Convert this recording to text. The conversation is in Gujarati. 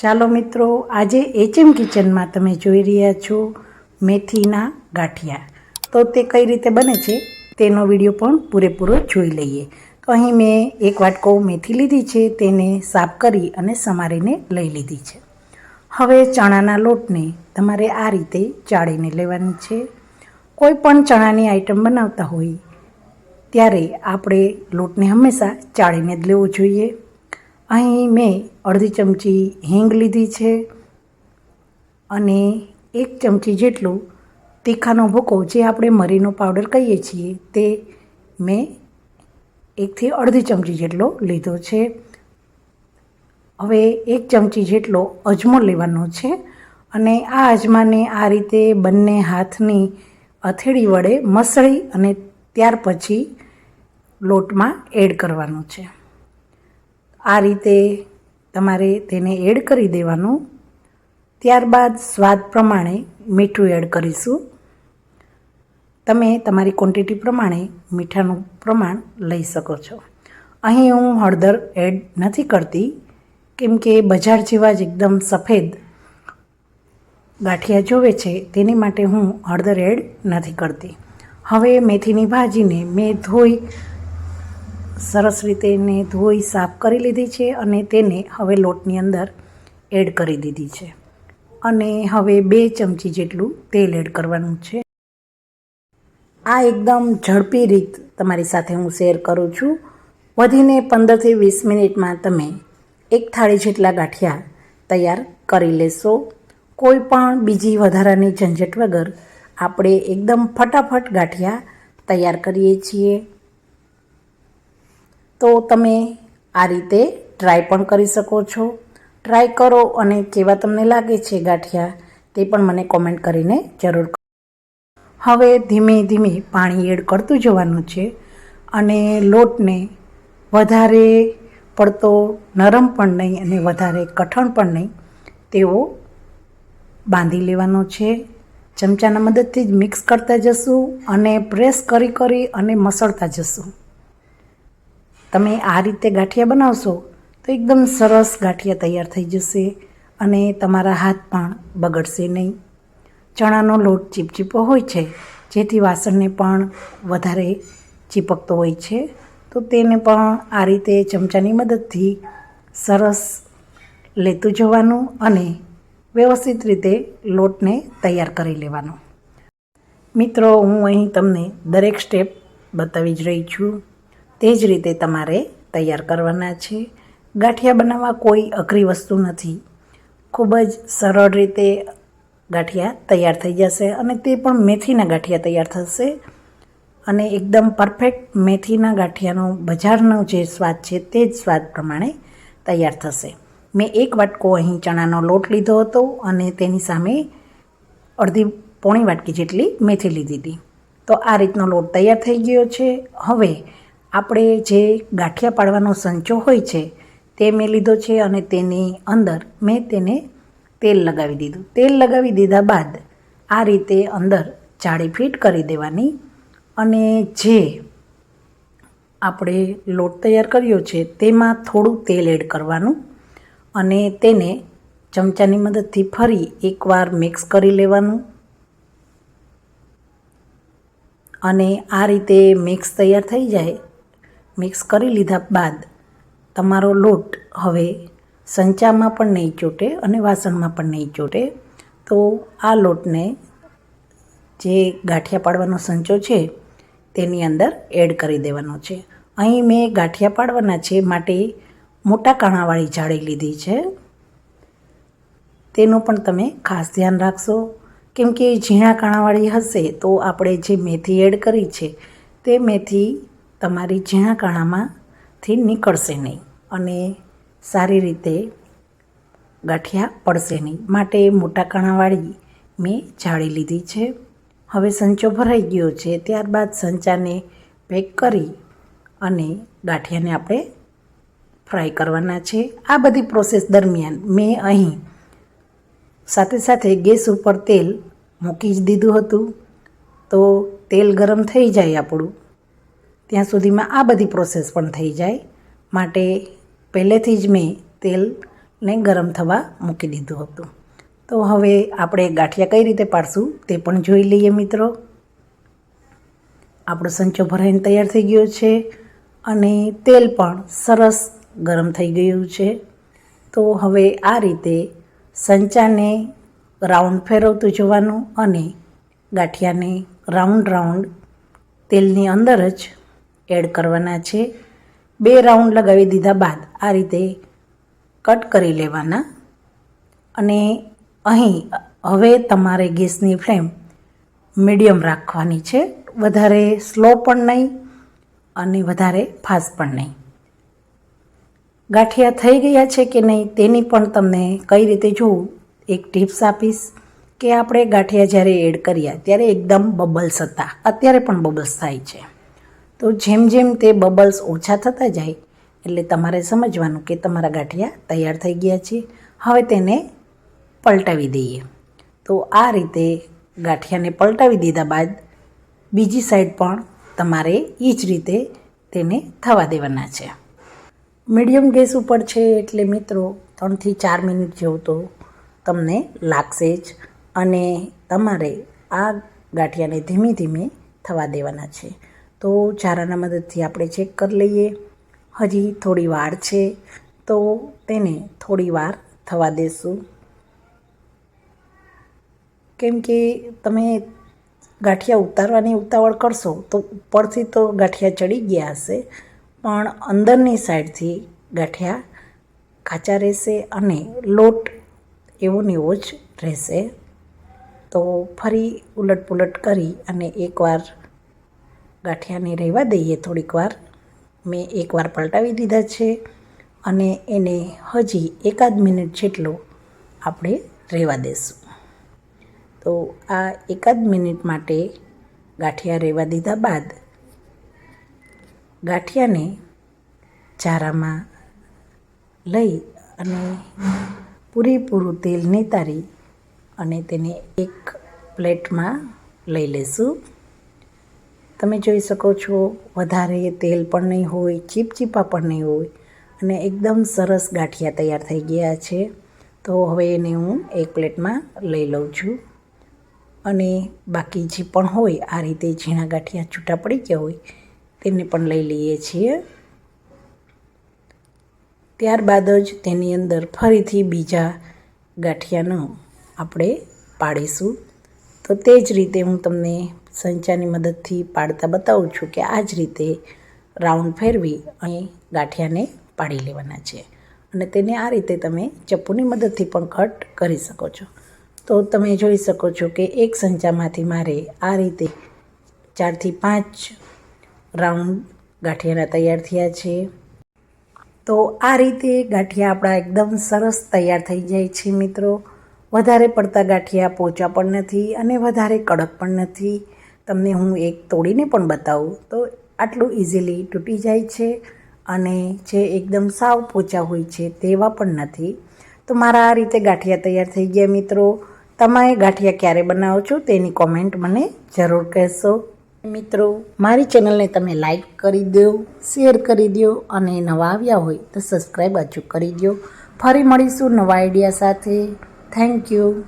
ચાલો મિત્રો, આજે એચએમ કિચનમાં તમે જોઈ રહ્યા છો મેથીના ગાંઠિયા. તો તે કઈ રીતે બને છે, તેનો વીડિયો પણ પૂરેપૂરો જોઈ લઈએ. તો અહીં મેં એક વાટકો મેથી લીધી છે, તેને સાફ કરી અને સમારીને લઈ લીધી છે. હવે ચણાના લોટને તમારે આ રીતે ચાળીને લેવાની છે. કોઈ પણ ચણાની આઈટમ બનાવતા હોય, ત્યારે આપણે લોટને હંમેશા ચાળીને જ લેવો જોઈએ. અહીં મેં અડધી ચમચી હિંગ લીધી છે અને એક ચમચી જેટલું તીખાનો ભૂકો જે આપણે મરીનો પાવડર કહીએ છીએ તે મેં એકથી અડધી ચમચી જેટલો લીધો છે. હવે એક ચમચી જેટલો અજમો લેવાનો છે અને આ અજમાને આ રીતે બંને હાથની અથેળી વડે મસળી અને ત્યાર પછી લોટમાં એડ કરવાનું છે. આ રીતે તમારે તેને એડ કરી દેવાનું. ત્યારબાદ સ્વાદ પ્રમાણે મીઠું એડ કરીશું. તમે તમારી ક્વોન્ટિટી પ્રમાણે મીઠાનું પ્રમાણ લઈ શકો છો. અહીં હું હળદર એડ નથી કરતી, કેમ કે બજાર જેવા જ એકદમ સફેદ ગાંઠિયા જોવે છે, તેની માટે હું હળદર એડ નથી કરતી. હવે મેથીની ભાજીને મેં ધોઈ સરસ રીતે એને ધોઈ સાફ કરી લીધી છે અને તેને હવે લોટની અંદર એડ કરી દીધી છે. અને હવે બે ચમચી જેટલું તેલ એડ કરવાનું છે. આ એકદમ ઝડપી રીત તમારી સાથે હું શેર કરું છું. વધીને પંદરથી વીસ મિનિટમાં તમે એક થાળી જેટલા ગાંઠિયા તૈયાર કરી લેશો. કોઈ પણ બીજી વધારાની ઝંઝટ વગર આપણે એકદમ ફટાફટ ગાંઠિયા તૈયાર કરીએ છીએ. તો તમે આ રીતે ટ્રાય પણ કરી શકો છો. ટ્રાય કરો અને કેવા તમને લાગે છે ગાંઠિયા તે પણ મને કોમેન્ટ કરીને જરૂર હવે ધીમે ધીમે પાણી એડ કરતું જવાનું છે અને લોટને વધારે પડતો નરમ પણ નહીં અને વધારે કઠણ પણ નહીં તેવો બાંધી લેવાનો છે. ચમચાના મદદથી જ મિક્સ કરતા જશું અને પ્રેસ કરી કરી અને મસળતા જશું. તમે આ રીતે ગાંઠિયા બનાવશો તો એકદમ સરસ ગાંઠિયા તૈયાર થઈ જશે અને તમારા હાથ પણ બગડશે નહીં. ચણાનો લોટ ચીપચીપો હોય છે, જેથી વાસણને પણ વધારે ચીપકતો હોય છે, તો તેને પણ આ રીતે ચમચાની મદદથી સરસ લેતું જવાનું અને વ્યવસ્થિત રીતે લોટને તૈયાર કરી લેવાનો. મિત્રો, હું અહીં તમને દરેક સ્ટેપ બતાવી જ રહી છું. તે જ રીતે તમારે તૈયાર કરવાના છે. ગાંઠિયા બનાવવા કોઈ અઘરી વસ્તુ નથી. ખૂબ જ સરળ રીતે ગાંઠિયા તૈયાર થઈ જશે અને તે પણ મેથીના ગાંઠિયા તૈયાર થશે. અને એકદમ પરફેક્ટ મેથીના ગાંઠિયાનો બજારનો જે સ્વાદ છે તે જ સ્વાદ પ્રમાણે તૈયાર થશે. મેં એક વાટકો અહીં ચણાનો લોટ લીધો હતો અને તેની સામે અડધી પોણી વાટકી જેટલી મેથી લીધી હતી. તો આ રીતનો લોટ તૈયાર થઈ ગયો છે. હવે આપણે જે ગાંઠિયા પાડવાનો સંચો હોય છે, તે મેં લીધો છે અને તેની અંદર મેં તેને તેલ લગાવી દીધું. તેલ લગાવી દીધા બાદ આ રીતે અંદર જાળી ફિટ કરી દેવાની અને જે આપણે લોટ તૈયાર કર્યો છે, તેમાં થોડું તેલ એડ કરવાનું અને તેને ચમચાની મદદથી ફરી એકવાર મિક્સ કરી લેવાનું અને આ રીતે મિક્સ તૈયાર થઈ જાય મિક્સ કરી લીધા બાદ તમારો લોટ હવે સંચામાં પણ નહીં ચોટે અને વાસણમાં પણ નહીં ચોટે. તો આ લોટને જે ગાંઠિયા પાડવાનો સંચો છે, તેની અંદર એડ કરી દેવાનો છે. અહીં મેં ગાંઠિયા પાડવાના છે માટે મોટા કાણાવાળી જાળી લીધી છે. તેનું પણ તમે ખાસ ધ્યાન રાખશો. કેમ કે ઝીણા કાણાવાળી હશે તો આપણે જે મેથી એડ કરી છે, તે મેથી તમારી ઝીણા કાણામાંથી નીકળશે નહીં અને સારી રીતે ગાંઠિયા પડશે નહીં. માટે મોટા કાણાવાળી મેં જાળી લીધી છે. હવે સંચો ભરાઈ ગયો છે. ત્યારબાદ સંચાને પેક કરી અને ગાંઠિયાને આપણે ફ્રાય કરવાના છે. આ બધી પ્રોસેસ દરમિયાન મેં અહીં સાથે સાથે ગેસ ઉપર તેલ મૂકી જ દીધું હતું. તો તેલ ગરમ થઈ જાય આપણું. ત્યાં સુધીમાં આ બધી પ્રોસેસ પણ થઈ જાય. માટે પહેલેથી જ મેં તેલને ગરમ થવા મૂકી દીધું હતું. તો હવે આપણે ગાંઠિયા કઈ રીતે પાડશું તે પણ જોઈ લઈએ મિત્રો. આપણો સંચો ભરાઈને તૈયાર થઈ ગયો છે અને તેલ પણ સરસ ગરમ થઈ ગયું છે. તો હવે આ રીતે સંચાને રાઉન્ડ ફેરવતું જવાનું અને ગાંઠિયાને રાઉન્ડ રાઉન્ડ તેલની અંદર જ એડ કરવાના છે. બે રાઉન્ડ લગાવી દીધા બાદ આ રીતે કટ કરી લેવાના. અને અહીં હવે તમારે ગેસની ફ્લેમ મીડિયમ રાખવાની છે. વધારે સ્લો પણ નહીં અને વધારે ફાસ્ટ પણ નહીં. ગાંઠિયા થઈ ગયા છે કે નહીં તેની પણ તમને કઈ રીતે જોવું એક ટિપ્સ આપીશ કે આપણે ગાંઠિયા જ્યારે એડ કર્યા ત્યારે એકદમ બબલ્સ હતા. અત્યારે પણ બબલ્સ થાય છે. તો જેમ જેમ તે બબલ્સ ઓછા થતા જાય, એટલે તમારે સમજવાનું કે તમારા ગાંઠિયા તૈયાર થઈ ગયા છે. હવે તેને પલટાવી દઈએ. તો આ રીતે ગાંઠિયાને પલટાવી દીધા બાદ બીજી સાઈડ પણ તમારે એ જ રીતે તેને થવા દેવાના છે. મીડિયમ ગેસ ઉપર છે એટલે મિત્રો ત્રણથી ચાર મિનિટ જેવું તો તમને લાગશે જ અને તમારે આ ગાંઠિયાને ધીમે ધીમે થવા દેવાના છે. તો ચારાના મદદથી આપણે ચેક કરી લઈએ. હજી થોડી વાર છે, તો તેને થોડી વાર થવા દેશું. કેમ કે તમે ગાંઠિયા ઉતારવાની ઉતાવળ કરશો તો ઉપરથી તો ગાંઠિયા ચડી ગયા હશે, પણ અંદરની સાઈડથી ગાંઠિયા કાચા રહેશે અને લોટ એવો ને એવો જ રહેશે. તો ફરી ઉલટ પુલટ કરી અને એકવાર ગાંઠિયાને રહેવા દઈએ થોડીક વાર. મેં એકવાર પલટાવી દીધા છે અને એને હજી એકાદ મિનિટ જેટલો આપણે રહેવા દઈશું તો આ એકાદ મિનિટ માટે ગાંઠિયા રહેવા દીધા બાદ ગાંઠિયાને ચારામાં લઈ અને પૂરેપૂરું તેલ નિતારી અને તેને એક પ્લેટમાં લઈ લેશું. તમે જોઈ શકો છો, વધારે તેલ પણ નહીં હોય, ચીપચીપા પણ નહીં હોય અને એકદમ સરસ ગાંઠિયા તૈયાર થઈ ગયા છે. તો હવે એને હું એક પ્લેટમાં લઈ લઉં છું. અને બાકી જે પણ હોય, આ રીતે ઝીણા ગાંઠિયા છૂટા પડી ગયા હોય, તેને પણ લઈ લઈએ છીએ. ત્યારબાદ જ તેની અંદર ફરીથી બીજા ગાંઠિયાનો આપણે પાડીશું. તો તે જ રીતે હું તમને સંચાની મદદથી પાડતા બતાવું છું કે આ જ રીતે રાઉન્ડ ફેરવી અને ગાંઠિયાને પાડી લેવાના છે. અને તેને આ રીતે તમે ચપ્પુની મદદથી પણ કટ કરી શકો છો. તો તમે જોઈ શકો છો કે એક સંચામાંથી મારે આ રીતે ચારથી પાંચ રાઉન્ડ ગાંઠિયાના તૈયાર થયા છે. તો આ રીતે ગાંઠિયા આપણા એકદમ સરસ તૈયાર થઈ જાય છે મિત્રો. વધારે પડતા ગાંઠિયા પોચા પણ નથી અને વધારે કડક પણ નથી. તમને હું એક તોડીને પણ બતાવું, તો આટલું ઇઝીલી તૂટી જાય છે અને જે એકદમ સાવ પોચા હોય છે તેવા પણ નથી. તો મારા આ રીતે ગાંઠિયા તૈયાર થઈ ગયા મિત્રો. તમે ગાંઠિયા ક્યારે બનાવો છો તેની કોમેન્ટ મને જરૂર કહેશો. મિત્રો, મારી ચેનલને તમે લાઈક કરી દો શેર કરી દો અને નવા આવ્યા હોય તો સબસ્ક્રાઈબ હજુ કરી દો. ફરી મળીશું નવા આઈડિયા સાથે. Thank you